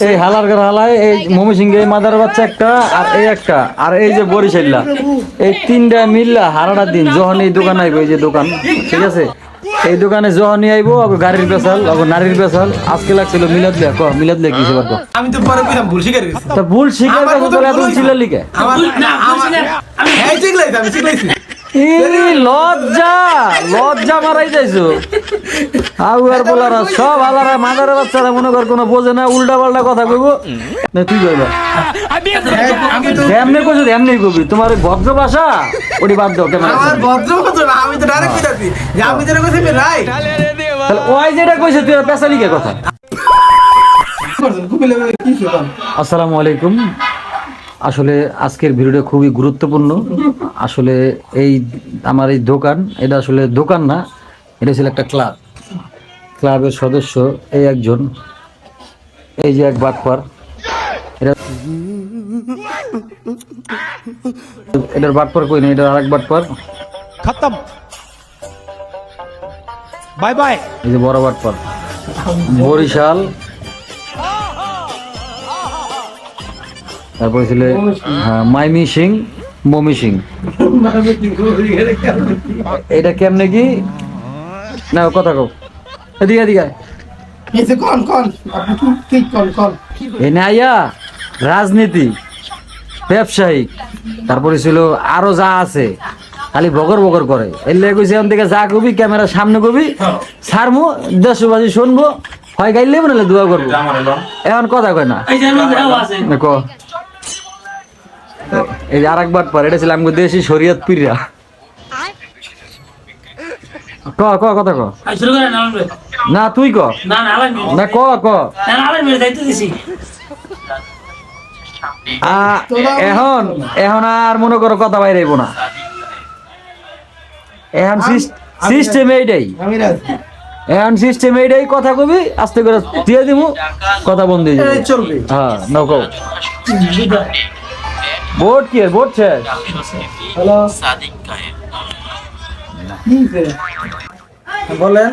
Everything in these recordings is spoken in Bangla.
এই হালার ঘর হালায় এই মমি সিং এই মাদার বাচ্চা একটা আর এই একটা আর এই যে বরিশাল্লা এই তিনটা মিললা হারাটা দিন যখন এই দোকান আইবো এই যে দোকান ঠিক আছে? এই দোকানে যখনই আইবো আবার গাড়ির পেশাল আবার নারীর পেশাল আজকে লাগছিল মিলাদ লিয়া ক মিলাদ লিয়া কিসে পারব আমি তো পরে কইলাম ভুল স্বীকার করছি তা ভুল শিকার কথা তাহলে এত ছিল লিখে আমার না। আমি- হ্যাঁ শিখলাইছি আমি শিখলাইছি এই লজ্জা লজ্জা মারাই যাইছো। আউ আর বলারা সব আলারা মাদার বাচ্চারা মনে কর কোনো বোঝে না উল্টা পাল্টা কথা কইব। না তুই কইবা। আমি তো এমনি কইছো এমনি কইবি। তোমার ভদ্র ভাষা ওটি বাদ দাও কেমন আমার ভদ্র ভদ্র আমি তো ডাইরেক্ট কইতাছি। যে আমি যেটা কইছি রাইট তাহলে ওই যেটা কইছে তুই পেশা লিখে কথা। আসসালামু আলাইকুম। আসলে আজকের ভিডিওটা খুবই গুরুত্বপূর্ণ। আসলে এই আমার এই দোকান এটা আসলে দোকান না এটা ছিল একটা ক্লাব। ক্লাবের সদস্য এই একজন এই যে এক বাটপার। এটা এটার বাটপার কই না এটার আরেক বাটপার। খতম। Bye bye. এই যে বড় বাটপার। বরিশাল। তারপরে ছিল হ্যাঁ, মাইমি সিং মমি সিং। এটা কেমনে কি? না কথা কও। এদিকে এদিকে আয়। এই যে কোন কোন আপনি কি ঠিক কোন কোন। এ নাইয়া রাজনীতি ব্যবসায়িক তারপরে ছিল আরও যা আছে খালি বগর বগর করে। কইছে এখান থেকে যা কবি ক্যামেরা সামনে কবি ছাড়মু দেশবাজি শুনব হয় গাইলে নাহলে দোয়া করব। এখন কথা কয় না, ক এই যে আরেকবার পর এটা ছিল দেশি শরীয়ত পীররা। ক ক কথা ক। শুরু না তুই ক। না না না ক ক। না না আলাম দায়িত্ব দিছি। আ, এখন এখন আর মনে করো কথা বাইরে না। এখন সিস্টেম এইটাই। এখন সিস্টেম এইটাই কথা কবি আস্তে করে দিয়ে দিমু কথা বন্ধ হয়ে যাবে। হ্যাঁ নাও কও ভোট কি ভোট শেষ? হ্যালো? বলেন।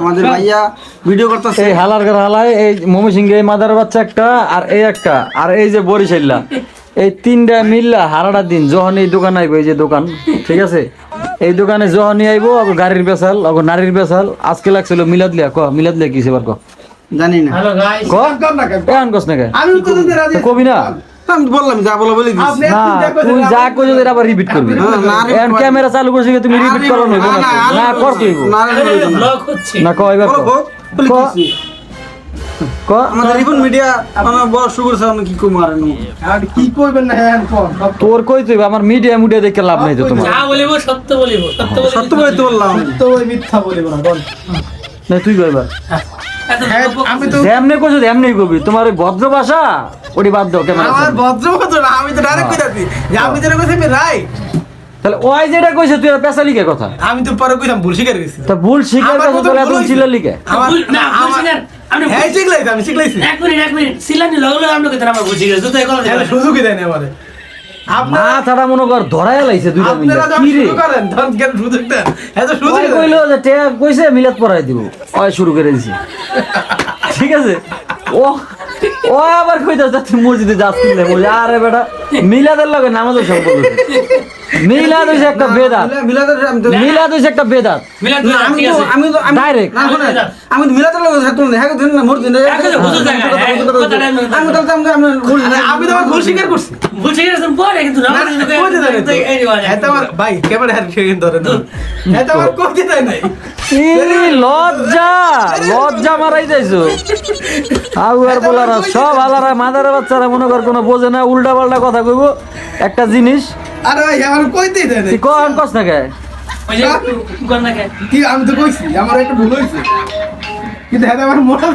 আমাদের ভাইয়া ভিডিও করতেছে। এই হালার ঘর হালায় এই মমি সিং এই মাদার বাচ্চা একটা আর এই একটা। আর এই যে বরিশাল্লা এই তিনটা মিল্লা হারাটা দিন যখন এই দোকান আইবো এই যে দোকান ঠিক আছে? এই দোকানে যখনই আইবো আবার গাড়ির বেসাল আবার নারীর বেসাল আজকে লাগছিল মিলাদ লিয়া ক মিলাদ লিয়া কিসে বার ক? জানি না। হ্যালো গাইস ক? কর না কস না কে আমি কতদিন রাজি কবি না? আমি বললাম যা বলা বলে দিছি না তুই যা কইছো এটা আবার রিপিট করবি। হ্যাঁ, না, এখন ক্যামেরা চালু করছিস তুমি রিপিট করো না না, তুই না, ক এবার আমাদের রিপন মিডিয়া আমার বড় শুকুর সামনে কি কো মারে আর কি কইবেন না হ্যাঁ তোর কই তুই আমার মিডিয়া মুডিয়া দেখে লাভ নাই তো তোমার। যা বলিব সত্য বলিব সত্য বলিব। সত্য বলতে বললাম। তো মিথ্যা বলিব না বল। না তুই কইবার হ্যাঁ, আমি তো যেমনি কইছো তেমনি কবি তোমার ওই ভদ্র ভাষা ওটি বাদ দাও ক্যামেরা আমার ভদ্র ভদ্র না আমি তো ডাইরেক্ট কইতাছি। যে আমি যেটা কইছি আমি রাইট। তাহলে ওই যেটা কইছে তুই পেশা লিখে কথা? আমি তো পরে কইলাম ভুল স্বীকার করছি তা ভুল স্বীকার আমার তাহলে এত ভুল হইছে। চিল্লা লিখে আমার না, ভুল আমার আমি ভুল- হ্যাঁ শিখলাইছি আমি শিখলাইছি। এক মিনিট এক মিনিট। সিলানি লগলো আমরা কইতাম আমরা বুঝি গেছি তো এখন হ্যাঁ সুযোগই দেয় না আমারে মাথাটা মনে কর ধরায় লাইছে দুইটা মিলে। আপনারা যখন কি রে? শুরু করেন তখন কেন সুযোগ দেন এত সুযোগ ওই কইলো যে টে কইছে মিলাদ পড়াই দিব। ওই শুরু করে দিছি। ঠিক আছে? ও ও আবার কইতাছে তুই মসজিদে যাস কিনলে বলে। আরে বেটা মিলাদের লগে নামাজের সম্পর্ক। মিলাদ হইছে একটা বেদাত। মিলাদ হইছে একটা বেদাত। আমি তো আমি তো আমি Direct. না শুনে আমি তো মিলাদের না। হ্যাঁ দিন না দিন আমি- তো আমি আমি ভুল আমি তো ভুল স্বীকার করছি। ভুল শিখেছেন পরে কিন্তু না কইতে তো। এই আমার ভাই ক্যামেরা ধরে না। এত আমার কইতে দেয় নাই। লজ্জা। লজ্জা মারাই যাইছো। আউ আর বলারা সব আলারা মাদার বাচ্চারা মনে কর কোনো বোঝে না উল্টা পাল্টা কথা কইব। একটা জিনিস আরে ভাই আমার কইতে দেন তুই কখন কস না কে? ওই যে কোন না কে? কি আমি তো কইছি আমার একটা ভুল হইছে। কিন্তু হ্যাঁ আমার মোটা